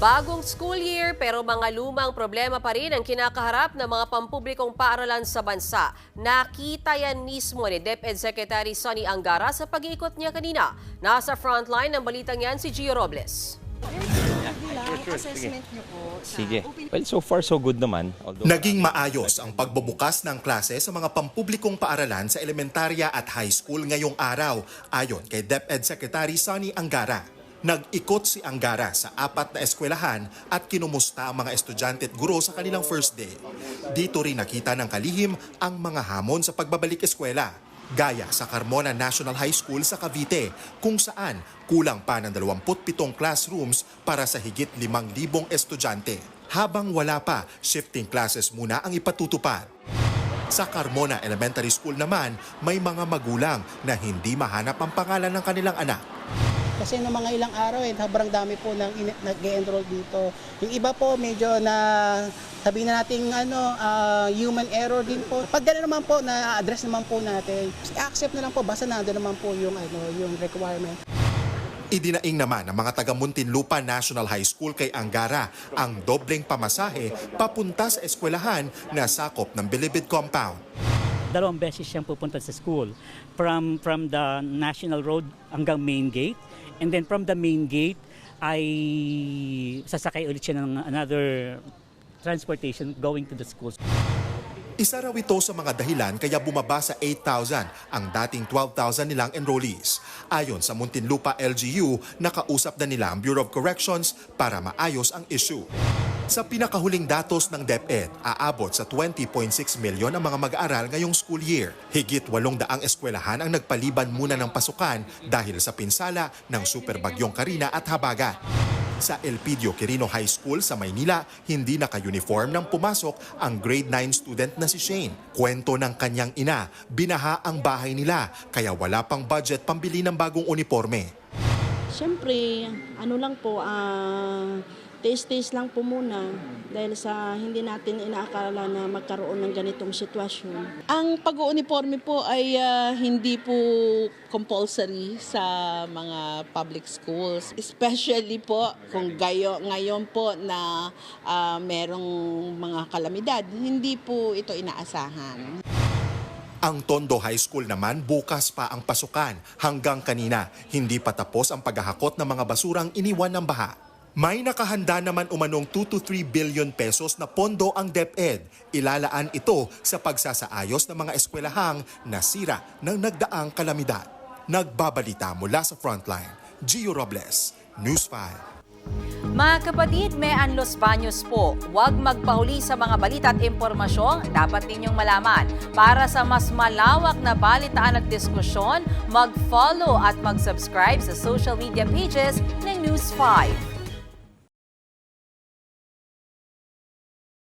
Bagong school year pero mga lumang problema pa rin ang kinakaharap ng mga pampublikong paaralan sa bansa. Nakita yan mismo ni DepEd Secretary Sonny Angara sa pag-iikot niya kanina. Nasa frontline ng balitang yan si Gio Robles. assessment niyo po sa Sige. Well, so far so good naman. Although, Naging maayos ang pagbubukas ng klase sa mga pampublikong paaralan sa elementarya at high school ngayong araw, ayon kay DepEd Secretary Sonny Angara. Nag-ikot si Angara sa apat na eskwelahan at kinumusta ang mga estudyante at guro sa kanilang first day. Dito rin nakita ng kalihim ang mga hamon sa pagbabalik eskwela. Gaya sa Carmona National High School sa Cavite, kung saan kulang pa ng 27 classrooms para sa higit 5,000 estudyante. Habang wala pa, shifting classes muna ang ipatutupad. Sa Carmona Elementary School naman, may mga magulang na hindi mahanap ang pangalan ng kanilang anak. Kasi noong mga ilang araw eh, sobrang dami po nang nag-enroll dito. Yung iba po medyo na sabihin na natin ano, ah, human error din po. Pag gano'n naman po, na-address naman po natin, accept na lang po, basta nandun naman po yung, ano, yung requirement. Idinaing naman ng mga taga Muntinlupa National High School kay Angara ang dobleng pamasahe papunta sa eskwelahan na sakop ng Bilibid Compound. dalawang beses siyang pupunta sa school from from the national road hanggang main gate and then from the main gate ay sasakay ulit siya ng another transportation going to the school. Isa raw ito sa mga dahilan kaya bumaba sa 8,000 ang dating 12,000 nilang enrollees. Ayon sa Muntinlupa LGU, nakausap na nila ang Bureau of Corrections para maayos ang issue. Sa pinakahuling datos ng DepEd, aabot sa 20.6 milyon ang mga mag-aaral ngayong school year. Higit 800 eskwelahan ang nagpaliban muna ng pasukan dahil sa pinsala ng superbagyong Karina at Habagat. Sa Elpidio Quirino High School sa Maynila, hindi naka-uniform nang pumasok ang grade 9 student na si Shane. Kwento ng kanyang ina, binaha ang bahay nila kaya wala pang budget pambili ng bagong uniforme. Siyempre, ano lang po, ah, taste-taste lang po muna dahil sa hindi natin inaakala na magkaroon ng ganitong sitwasyon. Ang pag-uniforme po ay ah, hindi po compulsory sa mga public schools. Especially po kung gayo, ngayon po na ah, merong mga kalamidad, hindi po ito inaasahan. Ang Tondo High School naman bukas pa ang pasukan. Hanggang kanina, hindi pa tapos ang paghahakot ng mga basurang iniwan ng baha. May nakahanda naman umanong 2 to 3 billion pesos na pondo ang DepEd. Ilalaan ito sa pagsasaayos ng mga eskwelahang nasira ng nagdaang kalamidad. Nagbabalita mula sa Frontline, Gio Robles, News 5. Mga kapatid, may Anlos Baños po. Huwag magpahuli sa mga balita at impormasyong dapat ninyong malaman. Para sa mas malawak na balitaan at diskusyon, mag-follow at mag-subscribe sa social media pages ng News 5.